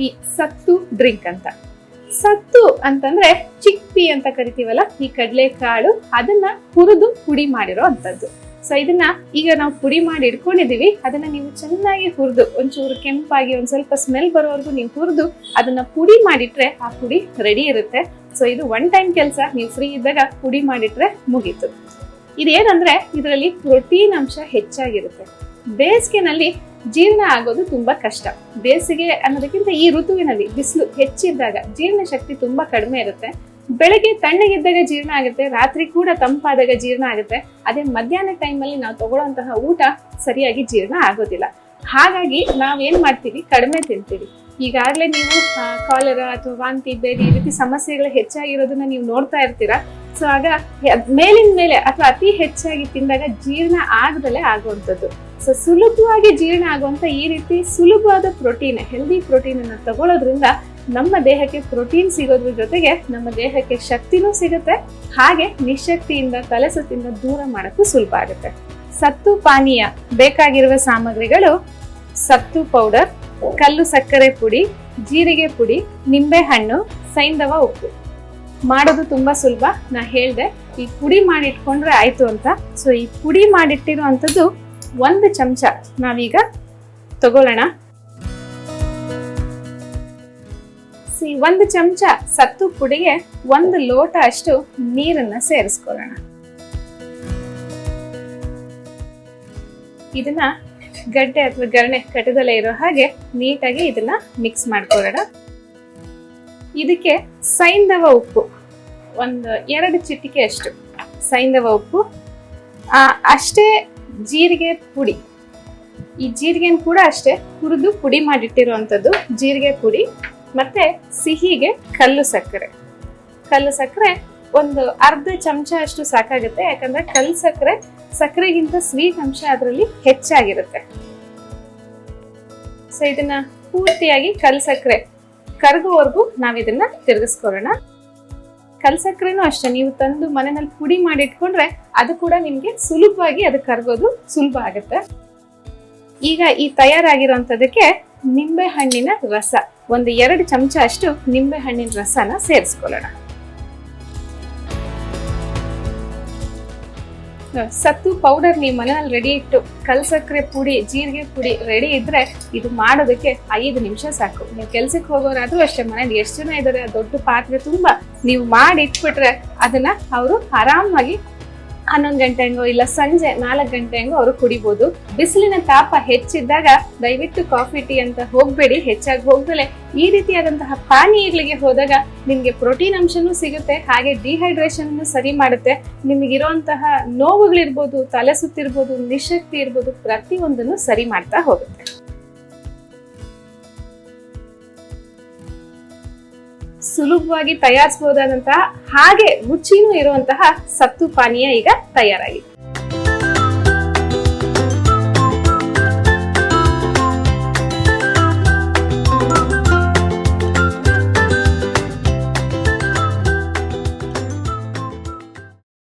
ಈ ಸತ್ತು ಡ್ರಿಂಕ್ ಅಂತ. ಸತ್ತು ಅಂತಂದ್ರೆ ಚಿಕ್ಪಿ ಅಂತ ಕರಿತೀವಲ್ಲ, ಈ ಕಡಲೆಕಾಳು, ಅದನ್ನ ಹುರಿದು ಪುಡಿ ಮಾಡಿರೋ ಅಂಥದ್ದು. ಸೊ ಇದನ್ನ ಈಗ ನಾವು ಪುಡಿ ಮಾಡಿ ಇಟ್ಕೊಂಡಿದೀವಿ. ಅದನ್ನ ನೀವು ಚೆನ್ನಾಗಿ ಹುರಿದು, ಒಂಚೂರು ಕೆಂಪಾಗಿ, ಒಂದ್ ಸ್ವಲ್ಪ ಸ್ಮೆಲ್ ಬರೋವರೆಗೂ ನೀವು ಹುರಿದು, ಅದನ್ನ ಪುಡಿ ಮಾಡಿಟ್ರೆ ಆ ಪುಡಿ ರೆಡಿ ಇರುತ್ತೆ. ಸೊ ಇದು ಒನ್ ಟೈಮ್ ಕೆಲಸ, ನೀವು ಫ್ರೀ ಇದ್ದಾಗ ಪುಡಿ ಮಾಡಿಟ್ರೆ ಮುಗೀತು. ಇದೇನಂದ್ರೆ, ಇದರಲ್ಲಿ ಪ್ರೋಟೀನ್ ಅಂಶ ಹೆಚ್ಚಾಗಿರುತ್ತೆ. ಬೇಸಿಗೆನಲ್ಲಿ ಜೀರ್ಣ ಆಗೋದು ತುಂಬಾ ಕಷ್ಟ. ಬೇಸಿಗೆ ಅನ್ನೋದಕ್ಕಿಂತ ಈ ಋತುವಿನಲ್ಲಿ ಬಿಸಿಲು ಹೆಚ್ಚಿದ್ದಾಗ ಜೀರ್ಣ ಶಕ್ತಿ ತುಂಬಾ ಕಡಿಮೆ ಇರುತ್ತೆ. ಬೆಳಗ್ಗೆ ತಣ್ಣಗಿದ್ದಾಗ ಜೀರ್ಣ ಆಗುತ್ತೆ, ರಾತ್ರಿ ಕೂಡ ತಂಪಾದಾಗ ಜೀರ್ಣ ಆಗುತ್ತೆ. ಅದೇ ಮಧ್ಯಾಹ್ನ ಟೈಮಲ್ಲಿ ನಾವು ತಗೊಳ್ಳುವಂತಹ ಊಟ ಸರಿಯಾಗಿ ಜೀರ್ಣ ಆಗೋದಿಲ್ಲ. ಹಾಗಾಗಿ ನಾವೇನ್ ಮಾಡ್ತೀವಿ? ಕಡಿಮೆ ತಿಂತೀವಿ. ಈಗಾಗಲೇ ನೀವು ಕಾಲರ ಅಥವಾ ವಾಂತಿ ಬೇರೆ ಈ ರೀತಿ ಸಮಸ್ಯೆಗಳು ಹೆಚ್ಚಾಗಿರೋದನ್ನ ನೀವು ನೋಡ್ತಾ ಇರ್ತೀರಾ? ಸೊ ಆಗ ಮೇಲಿನ ಮೇಲೆ ಅಥವಾ ಅತಿ ಹೆಚ್ಚಾಗಿ ತಿಂದಾಗ ಜೀರ್ಣ ಆಗದಲ್ಲೇ ಆಗುವಂಥದ್ದು. ಸೊ ಸುಲಭವಾಗಿ ಜೀರ್ಣ ಆಗುವಂಥ ಈ ರೀತಿ ಸುಲಭವಾದ ಪ್ರೋಟೀನ್ ಹೆಲ್ದಿ ಪ್ರೋಟೀನ್ ಅನ್ನು ತಗೊಳ್ಳೋದ್ರಿಂದ ನಮ್ಮ ದೇಹಕ್ಕೆ ಪ್ರೋಟೀನ್ ಸಿಗೋದ್ರ ಜೊತೆಗೆ ನಮ್ಮ ದೇಹಕ್ಕೆ ಶಕ್ತಿನೂ ಸಿಗುತ್ತೆ. ಹಾಗೆ ನಿಶಕ್ತಿಯಿಂದ, ತಲೆಸುತ್ತಿಂದ ದೂರ ಮಾಡೋಕ್ಕೂ ಸುಲಭ ಆಗುತ್ತೆ. ಸತ್ತು ಪಾನೀಯ ಬೇಕಾಗಿರುವ ಸಾಮಗ್ರಿಗಳು ಸತ್ತು ಪೌಡರ್, ಕಲ್ಲು ಸಕ್ಕರೆ ಪುಡಿ, ಜೀರಿಗೆ ಪುಡಿ ನಿಂಬೆ ಹಣ್ಣು ಸೈಂಧವ ಉಪ್ಪು. ಮಾಡೋದು ತುಂಬಾ ಸುಲಭ. ನಾ ಹೇಳ್ದೆ, ಈ ಪುಡಿ ಮಾಡಿ ಇಟ್ಕೊಂಡ್ರೆ ಆಯ್ತು ಅಂತ. ಸೊ ಈ ಪುಡಿ ಮಾಡಿಟ್ಟಿರುವಂಥದ್ದು ಒಂದು ಚಮಚ ನಾವೀಗ ತಗೊಳ್ಳೋಣ. ಸಿ ಒಂದು ಚಮಚ ಸತ್ತು ಪುಡಿಗೆ ಒಂದು ಲೋಟ ಅಷ್ಟು ನೀರನ್ನ ಸೇರಿಸ್ಕೊಳ್ಳೋಣ. ಇದನ್ನ ಗಡ್ಡೆ ಅಥವಾ ಗರಣೆ ಕಟ್ಟದಲ್ಲೇ ಇರೋ ಹಾಗೆ ನೀಟಾಗಿ ಇದನ್ನ ಮಿಕ್ಸ್ ಮಾಡ್ಕೊಳ್ಳೋಣ. ಇದಕ್ಕೆ ಸೈಂಧವ ಉಪ್ಪು. ಒಂದು ಎರಡು ಚಿಟಿಕೆ ಅಷ್ಟು. ಸೈಂಧವ ಉಪ್ಪು. ಅಷ್ಟೇ ಜೀರಿಗೆ ಪುಡಿ. ಈ ಜೀರಿಗೆನ ಕೂಡ ಅಷ್ಟೇ ಹುರಿದು ಪುಡಿ ಮಾಡಿಟ್ಟಿರುವಂಥದ್ದು ಜೀರಿಗೆ ಪುಡಿ ಮತ್ತೆ ಸಿಹಿಗೆ ಕಲ್ಲು ಸಕ್ಕರೆ. ಕಲ್ಲು ಸಕ್ಕರೆ ಒಂದು ಅರ್ಧ ಚಮಚ ಅಷ್ಟು ಸಾಕಾಗುತ್ತೆ, ಯಾಕಂದ್ರೆ ಕಲ್ಲು ಸಕ್ಕರೆ ಸಕ್ಕರೆಗಿಂತ ಸ್ವೀಟ್ ಅಂಶ ಅದರಲ್ಲಿ ಹೆಚ್ಚಾಗಿರುತ್ತೆ. ಸೊ ಇದನ್ನು ಪೂರ್ತಿಯಾಗಿ ಕಲ್ಲು ಸಕ್ಕರೆ ಕರಗುವವರೆಗೂ ನಾವು ಇದನ್ನ ತಿರುಗಿಸ್ಕೊಳ್ಳೋಣ. ಕಲ್ ಸಕ್ಕರೆನೂ ಅಷ್ಟೇ, ನೀವು ತಂದು ಮನೆಯಲ್ಲಿ ಪುಡಿ ಮಾಡಿ ಇಟ್ಕೊಂಡ್ರೆ ಅದು ಕೂಡ ನಿಮಗೆ ಸುಲಭವಾಗಿ ಅದು ಕರಗೋದು ಸುಲಭ ಆಗುತ್ತೆ. ಈಗ ಈ ತಯಾರಾಗಿರೋಂಥದಕ್ಕೆ ನಿಂಬೆ ಹಣ್ಣಿನ ರಸ, ಒಂದು ಎರಡು ಚಮಚ ಅಷ್ಟು ನಿಂಬೆ ಹಣ್ಣಿನ ರಸನ ಸೇರಿಸ್ಕೊಳ್ಳೋಣ. ಸತ್ತು ಪೌಡರ್ ನಿಮ್ಮ ಮನೆಯಲ್ಲಿ ರೆಡಿ ಇಟ್ಟು ಕಲ್ ಸಕ್ಕರೆ ಪುಡಿ, ಜೀರಿಗೆ ಪುಡಿ ರೆಡಿ ಇದ್ರೆ ಇದು ಮಾಡೋದಕ್ಕೆ ಐದು ನಿಮಿಷ ಸಾಕು. ನೀವು ಕೆಲ್ಸಕ್ಕೆ ಹೋಗೋರಾದ್ರೂ ಅಷ್ಟೇ ಮನೇಲಿ ಎಷ್ಟು ಜನ ಇದ್ದಾರೆ ದೊಡ್ಡ ಪಾತ್ರೆ ತುಂಬಾ. ನೀವು ಮಾಡಿ ಇಟ್ಬಿಟ್ರೆ ಅದನ್ನ ಅವರು ಆರಾಮಾಗಿ ಹನ್ನೊಂದು ಗಂಟೆ ಹಂಗೋ ಇಲ್ಲ ಸಂಜೆ ನಾಲ್ಕು ಗಂಟೆ ಹಂಗೋ ಅವರು ಕುಡಿಬಹುದು ಬಿಸಿಲಿನ ತಾಪ ಹೆಚ್ಚಿದ್ದಾಗ ದಯವಿಟ್ಟು ಕಾಫಿ, ಟೀ ಅಂತ ಹೋಗ್ಬೇಡಿ, ಹೆಚ್ಚಾಗಿ ಹೋಗ್ದಲೆ ಈ ರೀತಿಯಾದಂತಹ ಪಾನೀಯಗಳಿಗೆ ಹೋದಾಗ ನಿಮ್ಗೆ ಪ್ರೋಟೀನ್ ಅಂಶನೂ ಸಿಗುತ್ತೆ, ಹಾಗೆ ಡಿಹೈಡ್ರೇಷನ್ ಸರಿ ಮಾಡುತ್ತೆ. ನಿಮಗಿರುವಂತಹ ನೋವುಗಳಿರ್ಬೋದು, ತಲೆ ಸುತ್ತಿರ್ಬೋದು, ನಿಶಕ್ತಿ ಇರ್ಬೋದು, ಪ್ರತಿಯೊಂದನ್ನು ಸರಿ ಮಾಡ್ತಾ ಹೋಗುತ್ತೆ. ಸುಲಭವಾಗಿ ತಯಾರಿಸಬಹುದಾದಂತಹ ಹಾಗೆ ರುಚಿನೂ ಇರುವಂತಹ ಸತ್ತು ಪಾನೀಯ ಈಗ ತಯಾರಾಗಿದೆ.